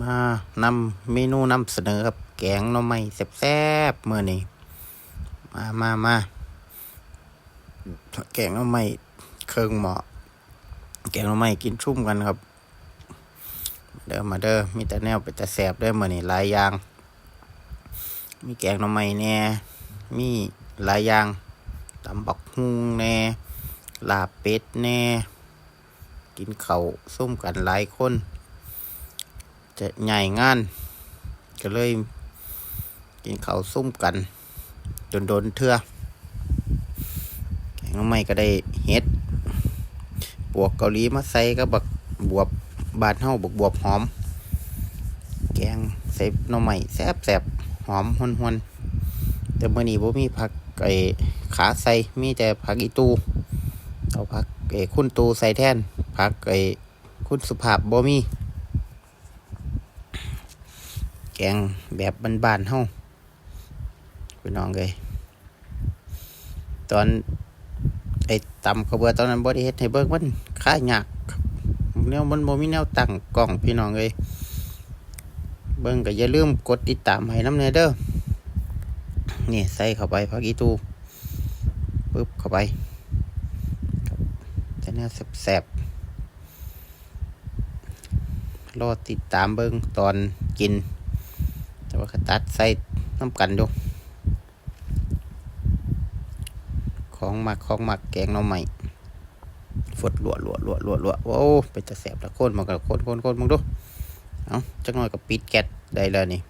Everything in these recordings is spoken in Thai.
มานำเมนูนำเสนอครับแกงหน่อไม้แซ่บๆเมื่อนี้มามามาแกงหน่อไม้เครื่องหมอแกงหน่อไม้กินชุ่มกันครับ เด้อมาเด้อมีแต่แนวเป็นแต่แสบเด้อมื่อนี้หลายอย่าง มีแกงหน่อไม้แน่มีหลายอย่างตำบักฮุงแน่ลาเป็ดแน่ กินเขาวส้มกันหลายคน จะใหญ่งาน ก็เลยกินข้าวซุ่มกันจนโดนเทื่อแกงน้ำไม้ก็ได้เฮ็ดบวกเกาหลีมาใส่ก็บักบวบบานเฮาบักบวบหอม แกงใส่น้ำไม้แซบแซบหอมหวนหวนแต่เมื่อนี้บ่มีผักไอ้ขาใส่มีแต่ผักอีตูเอาผักไอ้คุณตูใส่แทนผักไอ้คุณสุภาพบ่มี แกงแบบบ้านๆเฮาพี่น้องเลยตอนไอ้ตำกระเบือตอนนั้นบ่ได้เฮ็ดให้เบิ่งมันค่ายากครับแนวมันบ่มีแนวตั้งกล้องพี่น้องเลยเบิ่งก็อย่าลืมกดติดตามให้น้ำเนเด้อนี่ใส่เข้าไปผักอีตูปึ๊บเข้าไปแต่แนวแซ่บๆรอติดตามเบิ่งตอนกิน แต่ว่าก็ตัดใส่น้ำกันดู ของหมักของหมักแกงหน่อไม้ฟดลวดลวดลวดลวดลวดโอ้ไปจะแสบละโคนมันก็โคนโคนโคนมึงดู เอาจักหน่อยก็ปิดแก๊สได้แล้วนี่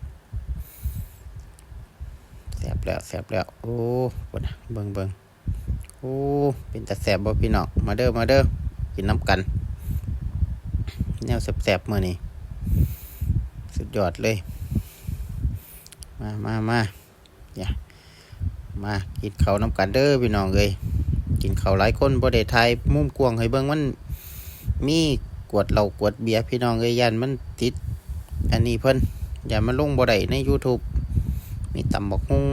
แสบแล้วแสบแล้วโอ้บนเบิงเบิงโอ้เป็นแต่แสบบ่พี่น้องมาเด้อมาเด้อกินน้ำกัน แนวแสบๆมื่อนี้สุดยอดเลย มามามาอย่ามากินเขาวน้ำกันเด้อพี่น้องเลยกินเขาวหลายคนบ่ได้ทายมุมกวงให้เบิ่งมันมีกวดเหล้ากวดเบียร์พี่น้องเลยยันมันติด อันนี้เพิ่นอย่ามาลงบ่ได้ใน YouTube มีตำบักฮุง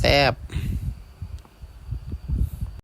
แซ่บๆ